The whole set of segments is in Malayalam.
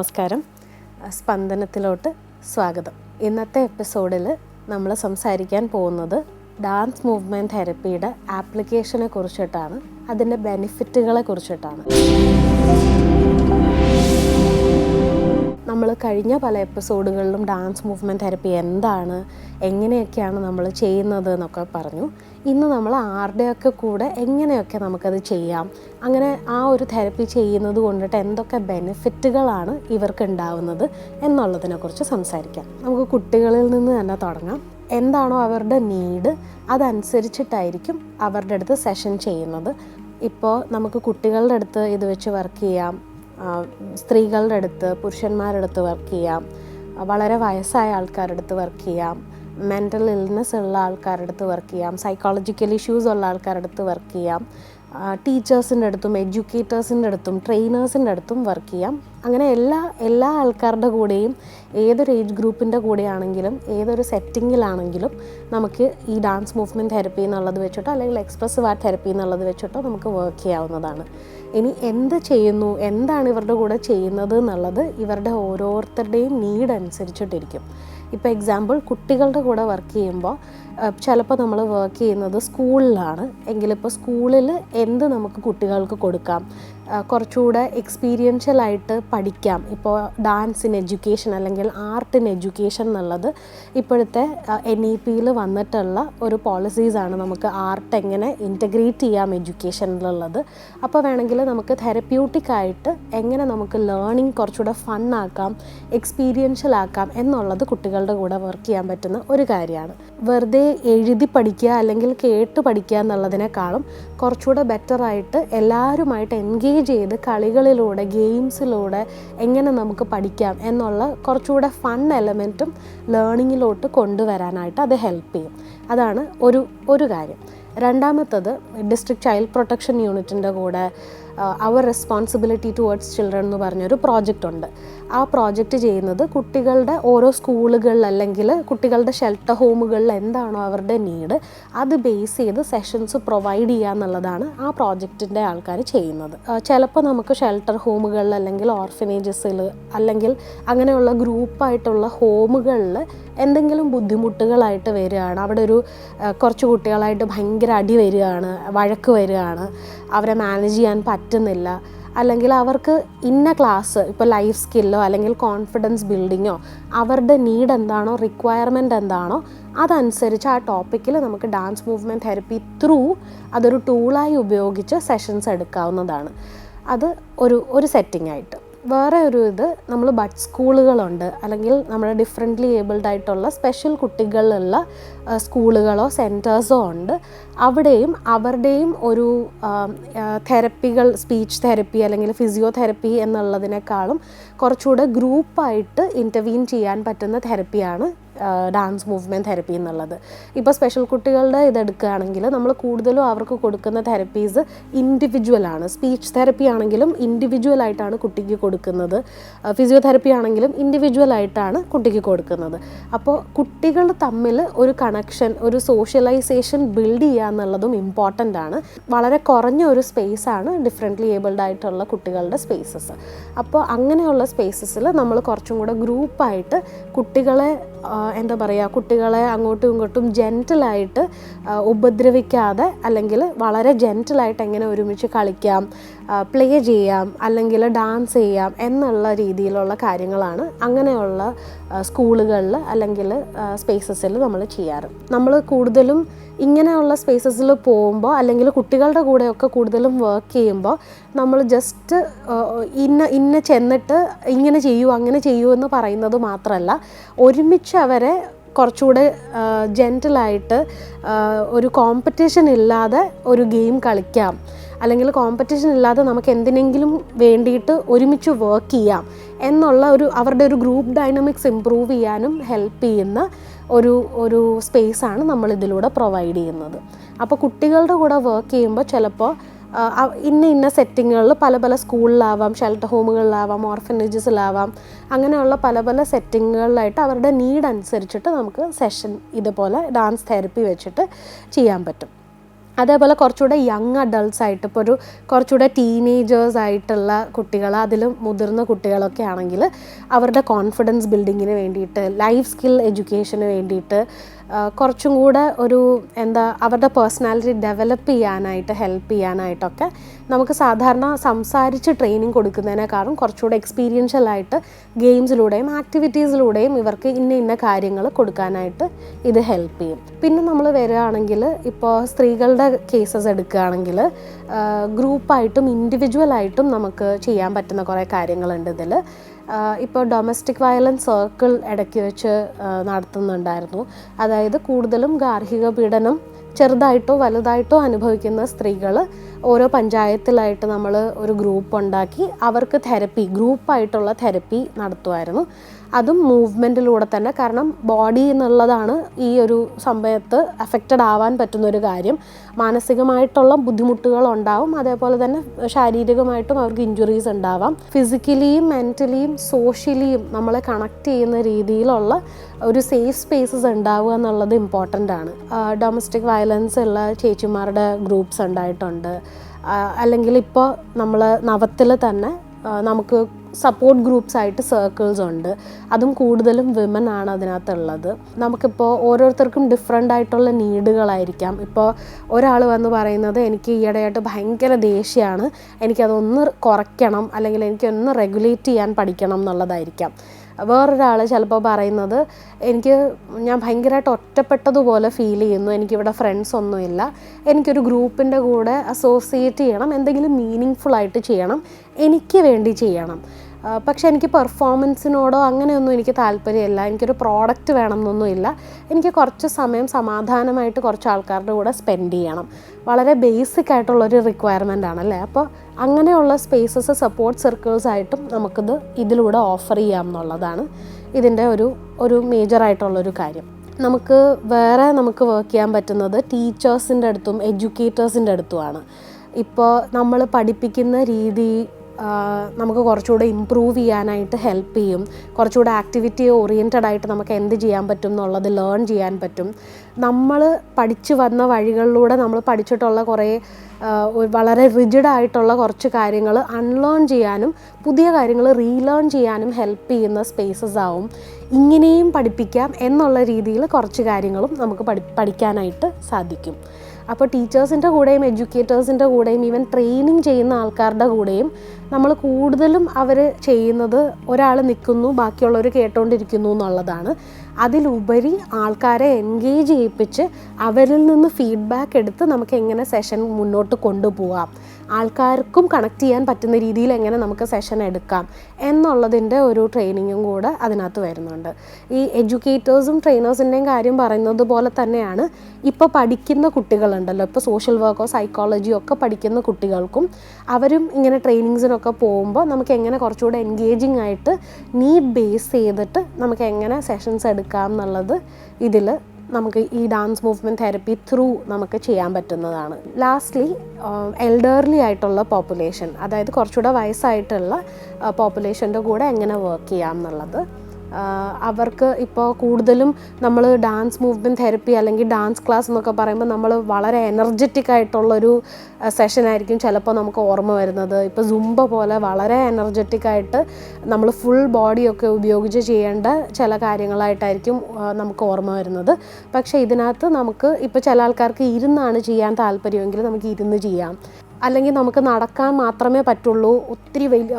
നമസ്കാരം. സ്പന്ദനത്തിലോട്ട് സ്വാഗതം. ഇന്നത്തെ എപ്പിസോഡിൽ നമ്മൾ സംസാരിക്കാൻ പോകുന്നത് ഡാൻസ് മൂവ്മെന്റ് തെറപ്പിയുടെ ആപ്ലിക്കേഷനെ കുറിച്ചിട്ടാണ് അതിന്റെ ബെനിഫിറ്റുകളെ കുറിച്ചിട്ടാണ്. കഴിഞ്ഞ പല എപ്പിസോഡുകളിലും ഡാൻസ് മൂവ്മെന്റ് തെറപ്പി എന്താണ് എങ്ങനെയൊക്കെയാണ് നമ്മൾ ചെയ്യുന്നത് എന്നൊക്കെ പറഞ്ഞു. ഇന്ന് നമ്മൾ ആരുടെയൊക്കെ കൂടെ എങ്ങനെയൊക്കെ നമുക്കത് ചെയ്യാം അങ്ങനെ ആ ഒരു തെറപ്പി ചെയ്യുന്നത് കൊണ്ടിട്ട് എന്തൊക്കെ ബെനിഫിറ്റുകളാണ് ഇവർക്ക് ഉണ്ടാവുന്നത് എന്നുള്ളതിനെക്കുറിച്ച് സംസാരിക്കാം. നമുക്ക് കുട്ടികളിൽ നിന്ന് തന്നെ തുടങ്ങാം. എന്താണോ അവരുടെ നീഡ് അതനുസരിച്ചിട്ടായിരിക്കും അവരുടെ അടുത്ത് സെഷൻ ചെയ്യുന്നത്. ഇപ്പോൾ നമുക്ക് കുട്ടികളുടെ അടുത്ത് ഇത് വെച്ച് വർക്ക് ചെയ്യാം സ്ത്രീകളുടെ അടുത്ത് പുരുഷന്മാരുടെ അടുത്ത് വർക്ക് ചെയ്യാം. വളരെ വയസ്സായ ആൾക്കാരുടെ അടുത്ത് വർക്ക് ചെയ്യാം. മെന്റൽ ഇൽനെസ് ഉള്ള ആൾക്കാരുടെ അടുത്ത് വർക്ക് ചെയ്യാം. സൈക്കോളജിക്കൽ ഇഷ്യൂസ് ഉള്ള ആൾക്കാരുടെ അടുത്ത് വർക്ക് ചെയ്യാം. ടീച്ചേഴ്സിന്റെ അടുത്തും എഡ്യൂക്കേറ്റേഴ്സിന്റെ അടുത്തും ട്രെയിനേഴ്സിന്റെ അടുത്തും വർക്ക് ചെയ്യാം. അങ്ങനെ എല്ലാ എല്ലാ ആൾക്കാരുടെ കൂടെയും ഏതൊരു ഏജ് ഗ്രൂപ്പിന്റെ കൂടെയാണെങ്കിലും ഏതൊരു സെറ്റിങ്ങിലാണെങ്കിലും നമുക്ക് ഈ ഡാൻസ് മൂവ്മെന്റ് തെറപ്പി എന്നുള്ളത് വെച്ചിട്ടോ അല്ലെങ്കിൽ എക്സ്പ്രസീവ് ആർട്ട് തെറപ്പി എന്നുള്ളത് വെച്ചിട്ടോ നമുക്ക് വർക്ക് ചെയ്യാവുന്നതാണ്. ഇനി എന്ത് ചെയ്യുന്നു എന്താണ് ഇവരുടെ കൂടെ ചെയ്യുന്നത് എന്നുള്ളത് ഇവരുടെ ഓരോരുത്തരുടെയും നീഡ് അനുസരിച്ചിട്ടിരിക്കും. ഇപ്പോൾ എക്സാമ്പിൾ കുട്ടികളുടെ കൂടെ വർക്ക് ചെയ്യുമ്പോൾ ചിലപ്പോൾ നമ്മൾ വർക്ക് ചെയ്യുന്നത് സ്കൂളിലാണ് എങ്കിലിപ്പോൾ സ്കൂളിൽ എന്ത് നമുക്ക് കുട്ടികൾക്ക് കൊടുക്കാം? കുറച്ചുകൂടെ എക്സ്പീരിയൻഷ്യലായിട്ട് പഠിക്കാം. ഇപ്പോൾ ഡാൻസ് ഇൻ എഡ്യൂക്കേഷൻ അല്ലെങ്കിൽ ആർട്ട് ഇൻ എഡ്യൂക്കേഷൻ എന്നുള്ളത് ഇപ്പോഴത്തെ എൻ ഇ പിയിൽ വന്നിട്ടുള്ള ഒരു പോളിസീസാണ് നമുക്ക് ആർട്ട് എങ്ങനെ ഇന്റഗ്രേറ്റ് ചെയ്യാം എഡ്യൂക്കേഷനിലുള്ളത് അപ്പോൾ വേണമെങ്കിൽ നമുക്ക് തെറപ്യൂട്ടിക് ആയിട്ട് എങ്ങനെ നമുക്ക് ലേണിംഗ് കുറച്ചുകൂടെ ഫണ്ണാക്കാം എക്സ്പീരിയൻഷ്യൽ ആക്കാം എന്നുള്ളത് കുട്ടികളുടെ കൂടെ വർക്ക് ചെയ്യാൻ പറ്റുന്ന ഒരു കാര്യമാണ്. വെറുതെ എഴുതി പഠിക്കുക അല്ലെങ്കിൽ കേട്ട് പഠിക്കുക എന്നുള്ളതിനേക്കാളും കുറച്ചുകൂടെ ബെറ്ററായിട്ട് എല്ലാവരുമായിട്ട് എൻഗേജ് ചെയ്ത് കളികളിലൂടെ ഗെയിംസിലൂടെ എങ്ങനെ നമുക്ക് പഠിക്കാം എന്നുള്ള കുറച്ചുകൂടെ ഫൺ എലമെന്റും ലേണിങ്ങിലോട്ട് കൊണ്ടുവരാനായിട്ട് അത് ഹെൽപ്പ് ചെയ്യും. അതാണ് ഒരു ഒരു കാര്യം. രണ്ടാമത്തത് ഡിസ്ട്രിക്ട് ചൈൽഡ് പ്രൊട്ടക്ഷൻ യൂണിറ്റിന്റെ കൂടെ അവർ റെസ്പോൺസിബിലിറ്റി ടുവേർഡ്സ് ചിൽഡ്രൻ എന്ന് പറഞ്ഞൊരു പ്രോജക്റ്റ് ഉണ്ട്. ആ പ്രോജക്റ്റ് ചെയ്യുന്നത് കുട്ടികളുടെ ഓരോ സ്കൂളുകളിൽ അല്ലെങ്കിൽ കുട്ടികളുടെ ഷെൽട്ടർ ഹോമുകളിൽ എന്താണോ അവരുടെ നീഡ് അത് ബേസ് ചെയ്ത് സെഷൻസ് പ്രൊവൈഡ് ചെയ്യുക എന്നുള്ളതാണ് ആ പ്രോജക്റ്റിന്റെ ആൾക്കാർ ചെയ്യുന്നത്. ചിലപ്പോൾ നമുക്ക് ഷെൽട്ടർ ഹോമുകളിൽ അല്ലെങ്കിൽ ഓർഫനേജസിൽ അല്ലെങ്കിൽ അങ്ങനെയുള്ള ഗ്രൂപ്പായിട്ടുള്ള ഹോമുകളിൽ എന്തെങ്കിലും ബുദ്ധിമുട്ടുകളായിട്ട് വരികയാണ്. അവിടെ ഒരു കുറച്ച് കുട്ടികളായിട്ട് ഭയങ്കര അടി വരികയാണ് വഴക്ക് വരികയാണ്. അവരെ മാനേജ് ചെയ്യാൻ പറ്റുന്നില്ല. അല്ലെങ്കിൽ അവർക്ക് ഇന്ന ക്ലാസ് ഇപ്പോൾ ലൈഫ് സ്കില്ലോ അല്ലെങ്കിൽ കോൺഫിഡൻസ് ബിൽഡിങ്ങോ അവരുടെ നീഡ് എന്താണോ റിക്വയർമെന്റ് എന്താണോ അതനുസരിച്ച് ആ ടോപ്പിക്കിൽ നമുക്ക് ഡാൻസ് മൂവ്മെന്റ് തെറപ്പി ത്രൂ അതൊരു ടൂളായി ഉപയോഗിച്ച് സെഷൻസ് എടുക്കാവുന്നതാണ്. അത് ഒരു ഒരു സെറ്റിംഗ് ആയിട്ട്. വേറെ ഒരു ഇത് നമ്മൾ ബഡ് സ്കൂളുകളുണ്ട്. അല്ലെങ്കിൽ നമ്മുടെ ഡിഫറെന്റ്ലി ഏബിൾഡ് ആയിട്ടുള്ള സ്പെഷ്യൽ കുട്ടികളുള്ള സ്കൂളുകളോ സെന്റേഴ്സോ ഉണ്ട്. അവിടെയും അവരുടെയും ഒരു തെറപ്പികൾ സ്പീച്ച് തെറപ്പി അല്ലെങ്കിൽ ഫിസിയോതെറപ്പി എന്നുള്ളതിനേക്കാളും കുറച്ചുകൂടെ ഗ്രൂപ്പായിട്ട് ഇന്റർവീൻ ചെയ്യാൻ പറ്റുന്ന തെറപ്പിയാണ് ഡാൻസ് മൂവ്മെന്റ് തെറപ്പി എന്നുള്ളത്. ഇപ്പോൾ സ്പെഷ്യൽ കുട്ടികളുടെ ഇതെടുക്കുകയാണെങ്കിൽ നമ്മൾ കൂടുതലും അവർക്ക് കൊടുക്കുന്ന തെറപ്പീസ് ഇൻഡിവിജ്വൽ ആണ്. സ്പീച്ച് തെറപ്പി ആണെങ്കിലും ഇൻഡിവിജ്വൽ ആയിട്ടാണ് കുട്ടിക്ക് കൊടുക്കുന്നത്. ഫിസിയോതെറപ്പി ആണെങ്കിലും ഇൻഡിവിജ്വൽ ആയിട്ടാണ് കുട്ടിക്ക് കൊടുക്കുന്നത്. അപ്പോൾ കുട്ടികൾ തമ്മിൽ ഒരു കണക്ഷൻ ഒരു സോഷ്യലൈസേഷൻ ബിൽഡ് ചെയ്യുക എന്നുള്ളതും ഇമ്പോർട്ടന്റ് ആണ്. വളരെ കുറഞ്ഞ ഒരു സ്പേസ് ആണ് ഡിഫറെന്റ്ലി ഏബിൾഡ് ആയിട്ടുള്ള കുട്ടികളുടെ സ്പേസസ് അപ്പോൾ അങ്ങനെയുള്ള സ്പേസസിൽ നമ്മൾ കുറച്ചും കൂടെ ഗ്രൂപ്പായിട്ട് കുട്ടികളെ എന്താ പറയുക കുട്ടികളെ അങ്ങോട്ടും ഇങ്ങോട്ടും ജെന്റലായിട്ട് ഉപദ്രവിക്കാതെ അല്ലെങ്കിൽ വളരെ ജെന്റലായിട്ട് എങ്ങനെ ഒരുമിച്ച് കളിക്കാം പ്ലേ ചെയ്യാം അല്ലെങ്കിൽ ഡാൻസ് ചെയ്യാം എന്നുള്ള രീതിയിലുള്ള കാര്യങ്ങളാണ് അങ്ങനെയുള്ള സ്കൂളുകളിൽ അല്ലെങ്കിൽ സ്പേസസിൽ നമ്മൾ ചെയ്യാറ്. നമ്മൾ കൂടുതലും ഇങ്ങനെയുള്ള സ്പേസസിൽ പോകുമ്പോൾ അല്ലെങ്കിൽ കുട്ടികളുടെ കൂടെയൊക്കെ കൂടുതലും വർക്ക് ചെയ്യുമ്പോൾ നമ്മൾ ജസ്റ്റ് ഇന്ന ഇന്ന ചെന്നിട്ട് ഇങ്ങനെ ചെയ്യൂ അങ്ങനെ ചെയ്യൂ എന്ന് പറയുന്നത് മാത്രമല്ല ഒരുമിച്ച് അവരെ കുറച്ചുകൂടെ ജെന്റലായിട്ട് ഒരു കോമ്പറ്റീഷൻ ഇല്ലാതെ ഒരു ഗെയിം കളിക്കാം. അല്ലെങ്കിൽ കോമ്പറ്റീഷൻ ഇല്ലാതെ നമുക്ക് എന്തിനെങ്കിലും വേണ്ടിയിട്ട് ഒരുമിച്ച് വർക്ക് ചെയ്യാം എന്നുള്ള ഒരു അവരുടെ ഒരു ഗ്രൂപ്പ് ഡൈനമിക്സ് ഇമ്പ്രൂവ് ചെയ്യാനും ഹെൽപ്പ് ചെയ്യുന്ന ഒരു ഒരു സ്പേസാണ് നമ്മൾ ഇതിലൂടെ പ്രൊവൈഡ് ചെയ്യുന്നത്. അപ്പോൾ കുട്ടികളുടെ കൂടെ വർക്ക് ചെയ്യുമ്പോൾ ചിലപ്പോൾ ഇന്ന ഇന്ന സെറ്റിങ്ങുകളിൽ പല പല സ്കൂളിലാവാം ഷെൽട്ടർ ഹോമുകളിലാവാം ഓർഫനേജസിലാവാം അങ്ങനെയുള്ള പല പല സെറ്റിങ്ങുകളിലായിട്ട് അവരുടെ നീഡ് അനുസരിച്ചിട്ട് നമുക്ക് സെഷൻ ഇതുപോലെ ഡാൻസ് തെറപ്പി വെച്ചിട്ട് ചെയ്യാൻ പറ്റും. അതേപോലെ കുറച്ചുകൂടെ യങ് അഡൾട്ട്സ് ആയിട്ട് ഇപ്പോൾ ഒരു കുറച്ചുകൂടെ ടീനേജേഴ്സ് ആയിട്ടുള്ള കുട്ടികൾ അതിലും മുതിർന്ന കുട്ടികളൊക്കെ ആണെങ്കിൽ അവരുടെ കോൺഫിഡൻസ് ബിൽഡിങ്ങിന് വേണ്ടിയിട്ട് ലൈഫ് സ്കിൽ എഡ്യൂക്കേഷന് വേണ്ടിയിട്ട് കുറച്ചും കൂടെ ഒരു എന്താ അവരുടെ പേഴ്സണാലിറ്റി ഡെവലപ്പ് ചെയ്യാനായിട്ട് ഹെൽപ്പ് ചെയ്യാനായിട്ടൊക്കെ നമുക്ക് സാധാരണ സംസാരിച്ച് ട്രെയിനിങ് കൊടുക്കുന്നതിനേക്കാളും കുറച്ചുകൂടെ എക്സ്പീരിയൻഷ്യലായിട്ട് ഗെയിംസിലൂടെയും ആക്ടിവിറ്റീസിലൂടെയും ഇവർക്ക് ഇന്ന ഇന്ന കാര്യങ്ങൾ കൊടുക്കാനായിട്ട് ഇത് ഹെൽപ്പ് ചെയ്യും. പിന്നെ നമ്മൾ വരികയാണെങ്കിൽ ഇപ്പോൾ സ്ത്രീകളുടെ കേസസ് എടുക്കുകയാണെങ്കിൽ ഗ്രൂപ്പായിട്ടും ഇൻഡിവിജ്വലായിട്ടും നമുക്ക് ചെയ്യാൻ പറ്റുന്ന കുറേ കാര്യങ്ങളുണ്ട് ഇതിൽ. ഇപ്പോൾ ഡൊമസ്റ്റിക് വയലൻസ് സർക്കിൾ ഇടയ്ക്ക് വെച്ച് നടത്തുന്നുണ്ടായിരുന്നു. അതായത് കൂടുതലും ഗാർഹിക പീഡനം ചെറുതായിട്ടോ വലുതായിട്ടോ അനുഭവിക്കുന്ന സ്ത്രീകൾ ഓരോ പഞ്ചായത്തിലായിട്ട് നമ്മൾ ഒരു ഗ്രൂപ്പ് ഉണ്ടാക്കി അവർക്ക് തെരപ്പി ഗ്രൂപ്പായിട്ടുള്ള തെരപ്പി നടത്തുമായിരുന്നു. അതും മൂവ്മെന്റിലൂടെ തന്നെ. കാരണം ബോഡി എന്നുള്ളതാണ് ഈ ഒരു സമയത്ത് അഫക്റ്റഡ് ആവാൻ പറ്റുന്ന ഒരു കാര്യം. മാനസികമായിട്ടുള്ള ബുദ്ധിമുട്ടുകൾ ഉണ്ടാവും അതേപോലെ തന്നെ ശാരീരികമായിട്ടും അവർക്ക് ഇഞ്ചുറീസ് ഉണ്ടാവാം. ഫിസിക്കലിയും മെന്റലിയും സോഷ്യലിയും നമ്മളെ കണക്ട് ചെയ്യുന്ന രീതിയിലുള്ള ഒരു സേഫ് സ്പേസസ് ഉണ്ടാവുക എന്നുള്ളത് ഇമ്പോർട്ടന്റ് ആണ്. ഡൊമസ്റ്റിക് വയലൻസ് ഉള്ള ചേച്ചിമാരുടെ ഗ്രൂപ്പ്സ് ഉണ്ടായിട്ടുണ്ട്. അല്ലെങ്കിൽ ഇപ്പോൾ നമ്മൾ നവത്തിൽ തന്നെ നമുക്ക് സപ്പോർട്ട് ഗ്രൂപ്പ്സ് ആയിട്ട് സർക്കിൾസ് ഉണ്ട്. അതും കൂടുതലും വിമൻ ആണ് അതിനകത്തുള്ളത്. നമുക്കിപ്പോൾ ഓരോരുത്തർക്കും ഡിഫറെന്റ് ആയിട്ടുള്ള നീഡുകളായിരിക്കാം. ഇപ്പോൾ ഒരാൾ വന്ന് പറയുന്നത് എനിക്ക് ഈയിടെയായിട്ട് ഭയങ്കര ദേഷ്യമാണ്. എനിക്കതൊന്ന് കുറയ്ക്കണം അല്ലെങ്കിൽ എനിക്കൊന്ന് റെഗുലേറ്റ് ചെയ്യാൻ പഠിക്കണം എന്നുള്ളതായിരിക്കാം. വേറൊരാൾ ചിലപ്പോൾ പറയുന്നത് എനിക്ക് ഞാൻ ഭയങ്കരമായിട്ട് ഒറ്റപ്പെട്ടതുപോലെ ഫീൽ ചെയ്യുന്നു. എനിക്കിവിടെ ഫ്രണ്ട്സ് ഒന്നുമില്ല. എനിക്കൊരു ഗ്രൂപ്പിന്റെ കൂടെ അസോസിയേറ്റ് ചെയ്യണം. എന്തെങ്കിലും മീനിങ് ഫുൾ ആയിട്ട് ചെയ്യണം. എനിക്ക് വേണ്ടി ചെയ്യണം. പക്ഷെ എനിക്ക് പെർഫോമൻസിനോടോ അങ്ങനെയൊന്നും എനിക്ക് താല്പര്യമില്ല. എനിക്കൊരു പ്രോഡക്റ്റ് വേണമെന്നൊന്നുമില്ല. എനിക്ക് കുറച്ച് സമയം സമാധാനമായിട്ട് കുറച്ച് ആൾക്കാരുടെ കൂടെ സ്പെൻഡ് ചെയ്യണം. വളരെ ബേസിക് ആയിട്ടുള്ളൊരു റിക്വയർമെന്റ് ആണല്ലേ? അപ്പോൾ അങ്ങനെയുള്ള സ്പേസസ് സപ്പോർട്ട് സർക്കിൾസ് ആയിട്ടും നമുക്കിത് ഇതിലൂടെ ഓഫർ ചെയ്യാം എന്നുള്ളതാണ് ഇതിന്റെ ഒരു ഒരു മേജറായിട്ടുള്ളൊരു കാര്യം. നമുക്ക് വേറെ നമുക്ക് വർക്ക് ചെയ്യാൻ പറ്റുന്നത് ടീച്ചേഴ്സിന്റെ അടുത്തും എഡ്യൂക്കേറ്റേഴ്സിന്റെ അടുത്തുമാണ്. ഇപ്പോൾ നമ്മൾ പഠിപ്പിക്കുന്ന രീതി നമുക്ക് കുറച്ചുകൂടെ ഇമ്പ്രൂവ് ചെയ്യാനായിട്ട് ഹെൽപ്പ് ചെയ്യും. കുറച്ചുകൂടെ ആക്ടിവിറ്റി ഓറിയന്റഡ് ആയിട്ട് നമുക്ക് എന്ത് ചെയ്യാൻ പറ്റും എന്നുള്ളത് ലേൺ ചെയ്യാൻ പറ്റും. നമ്മൾ പഠിച്ചു വന്ന വഴികളിലൂടെ നമ്മൾ പഠിച്ചിട്ടുള്ള കുറേ വളരെ റിജിഡ് ആയിട്ടുള്ള കുറച്ച് കാര്യങ്ങൾ അൺലേൺ ചെയ്യാനും പുതിയ കാര്യങ്ങൾ റീലേൺ ചെയ്യാനും ഹെൽപ്പ് ചെയ്യുന്ന സ്പേസസ് ആവും. ഇങ്ങനെയും പഠിപ്പിക്കാം എന്നുള്ള രീതിയിൽ കുറച്ച് കാര്യങ്ങളും നമുക്ക് പഠി പഠിക്കാനായിട്ട് സാധിക്കും. അപ്പോൾ ടീച്ചേഴ്സിന്റെ കൂടെയും എഡ്യൂക്കേറ്റേഴ്സിന്റെ കൂടെയും ഈവൻ ട്രെയിനിങ് ചെയ്യുന്ന ആൾക്കാരുടെ കൂടെയും നമ്മൾ കൂടുതലും അവർ ചെയ്യുന്നത് ഒരാൾ നിൽക്കുന്നു ബാക്കിയുള്ളവർ കേട്ടോണ്ടിരിക്കുന്നു എന്നുള്ളതാണ്. അതിലുപരി ആൾക്കാരെ എൻഗേജ് ചെയ്യിപ്പിച്ച് അവരിൽ നിന്ന് ഫീഡ്ബാക്ക് എടുത്ത് നമുക്ക് എങ്ങനെ സെഷൻ മുന്നോട്ട് കൊണ്ടുപോകാം ആൾക്കാർക്കും കണക്ട് ചെയ്യാൻ പറ്റുന്ന രീതിയിൽ എങ്ങനെ നമുക്ക് സെഷൻ എടുക്കാം എന്നുള്ളതിന്റെ ഒരു ട്രെയിനിങ്ങും കൂടെ അതിനകത്ത് വരുന്നുണ്ട്. ഈ എഡ്യൂക്കേറ്റേഴ്സും ട്രെയിനേഴ്സിന്റെയും കാര്യം പറയുന്നത് പോലെ തന്നെയാണ് ഇപ്പോൾ പഠിക്കുന്ന കുട്ടികളുണ്ടല്ലോ. ഇപ്പോൾ സോഷ്യൽ വർക്കോ സൈക്കോളജിയോ ഒക്കെ പഠിക്കുന്ന കുട്ടികൾക്കും അവരും ഇങ്ങനെ ട്രെയിനിങ്സിനൊക്കെ പോകുമ്പോൾ നമുക്ക് എങ്ങനെ കുറച്ചുകൂടെ എൻഗേജിങ് ആയിട്ട് നീഡ് ബേസ് ചെയ്തിട്ട് നമുക്ക് എങ്ങനെ സെഷൻസ് എടുക്കാം എന്നുള്ളത് ഇതിൽ നമുക്ക് ഈ ഡാൻസ് മൂവ്മെന്റ് തെറപ്പി ത്രൂ നമുക്ക് ചെയ്യാൻ പറ്റുന്നതാണ്. ലാസ്റ്റ്ലി എൽഡർലി ആയിട്ടുള്ള പോപ്പുലേഷൻ അതായത് കുറച്ചുകൂടെ വയസ്സായിട്ടുള്ള പോപ്പുലേഷന്റെ കൂടെ എങ്ങനെ വർക്ക് ചെയ്യാം എന്നുള്ളത്. അവർക്ക് ഇപ്പോൾ കൂടുതലും നമ്മൾ ഡാൻസ് മൂവ്മെന്റ് തെറപ്പി അല്ലെങ്കിൽ ഡാൻസ് ക്ലാസ് എന്നൊക്കെ പറയുമ്പോൾ നമ്മൾ വളരെ എനർജറ്റിക് ആയിട്ടുള്ളൊരു സെഷൻ ആയിരിക്കും ചിലപ്പോൾ നമുക്ക് ഓർമ്മ വരുന്നത്. ഇപ്പോൾ സുംബ പോലെ വളരെ എനർജറ്റിക് ആയിട്ട് നമ്മൾ ഫുൾ ബോഡിയൊക്കെ ഉപയോഗിച്ച് ചെയ്യേണ്ട ചില കാര്യങ്ങളായിട്ടായിരിക്കും നമുക്ക് ഓർമ്മ വരുന്നത്. പക്ഷേ ഇതിനകത്ത് നമുക്ക് ഇപ്പോൾ ചില ആൾക്കാർക്ക് ഇരുന്നാണ് ചെയ്യാൻ താല്പര്യമെങ്കിൽ നമുക്ക് ഇരുന്ന് ചെയ്യാം. അല്ലെങ്കിൽ നമുക്ക് നടക്കാൻ മാത്രമേ പറ്റുള്ളൂ. ഒത്തിരി വലിയ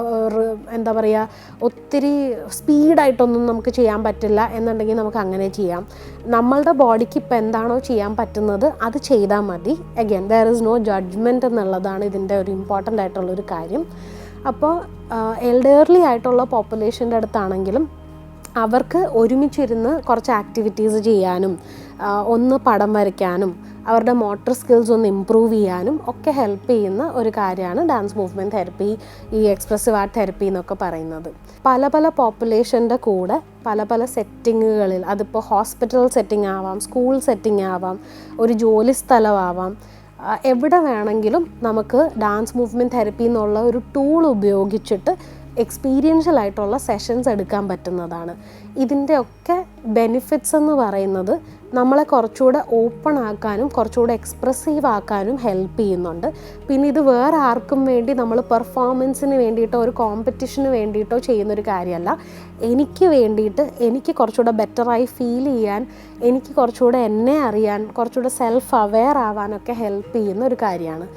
എന്താ പറയുക ഒത്തിരി സ്പീഡായിട്ടൊന്നും നമുക്ക് ചെയ്യാൻ പറ്റില്ല എന്നുണ്ടെങ്കിൽ നമുക്ക് അങ്ങനെ ചെയ്യാം. നമ്മളുടെ ബോഡിക്ക് ഇപ്പം എന്താണോ ചെയ്യാൻ പറ്റുന്നത് അത് ചെയ്താൽ മതി. Again there is no judgement എന്നുള്ളതാണ് ഇതിന്റെ ഒരു ഇമ്പോർട്ടന്റ് ആയിട്ടുള്ളൊരു കാര്യം. അപ്പോൾ എൽഡേർലി ആയിട്ടുള്ള പോപ്പുലേഷന്റെ അടുത്താണെങ്കിലും അവർക്ക് ഒരുമിച്ചിരുന്ന് കുറച്ച് ആക്ടിവിറ്റീസ് ചെയ്യാനും ഒന്ന് പടം വരയ്ക്കാനും അവരുടെ മോട്ടർ സ്കിൽസ് ഒന്ന് ഇമ്പ്രൂവ് ചെയ്യാനും ഒക്കെ ഹെൽപ്പ് ചെയ്യുന്ന ഒരു കാര്യമാണ് ഡാൻസ് മൂവ്മെന്റ് തെറപ്പി ഈ എക്സ്പ്രസീവ് ആർട്ട് തെറപ്പി എന്നൊക്കെ പറയുന്നത്. പല പല പോപ്പുലേഷന്റെ കൂടെ പല പല സെറ്റിങ്ങുകളിൽ അതിപ്പോൾ ഹോസ്പിറ്റൽ സെറ്റിംഗ് ആവാം സ്കൂൾ സെറ്റിംഗ് ആവാം ഒരു ജോലി സ്ഥലമാവാം എവിടെ വേണമെങ്കിലും നമുക്ക് ഡാൻസ് മൂവ്മെന്റ് തെറപ്പി എന്നുള്ള ഒരു ടൂൾ ഉപയോഗിച്ചിട്ട് എക്സ്പീരിയൻഷ്യൽ ആയിട്ടുള്ള സെഷൻസ് എടുക്കാൻ പറ്റുന്നതാണ്. ഇതിന്റെ ഒക്കെ ബെനിഫിറ്റ്സ് എന്ന് പറയുന്നത് നമ്മളെ കുറച്ചുകൂടെ ഓപ്പൺ ആക്കാനും കുറച്ചുകൂടെ എക്സ്പ്രസീവ് ആക്കാനും ഹെൽപ്പ് ചെയ്യുന്നുണ്ട്. പിന്നെ ഇത് വേറെ ആർക്കും വേണ്ടി നമ്മൾ പെർഫോമൻസിന് വേണ്ടിയിട്ടോ ഒരു കോമ്പറ്റീഷന് വേണ്ടിയിട്ടോ ചെയ്യുന്നൊരു കാര്യമല്ല. എനിക്ക് വേണ്ടിയിട്ട് എനിക്ക് കുറച്ചുകൂടെ ബെറ്ററായി ഫീൽ ചെയ്യാൻ എനിക്ക് കുറച്ചുകൂടെ എന്നെ അറിയാൻ കുറച്ചുകൂടെ സെൽഫ് അവെയർ ആവാനൊക്കെ ഹെൽപ്പ് ചെയ്യുന്ന ഒരു കാര്യമാണ്.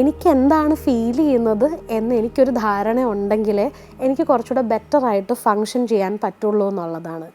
എനിക്ക് എന്താണ് ഫീൽ ചെയ്യുന്നത് എന്ന് എനിക്കൊരു ധാരണ ഉണ്ടെങ്കിലേ എനിക്ക് കുറച്ചുകൂടെ ബെറ്ററായിട്ട് ഫങ്ഷൻ ചെയ്യാൻ പറ്റുള്ളൂ എന്നുള്ളതാണ്.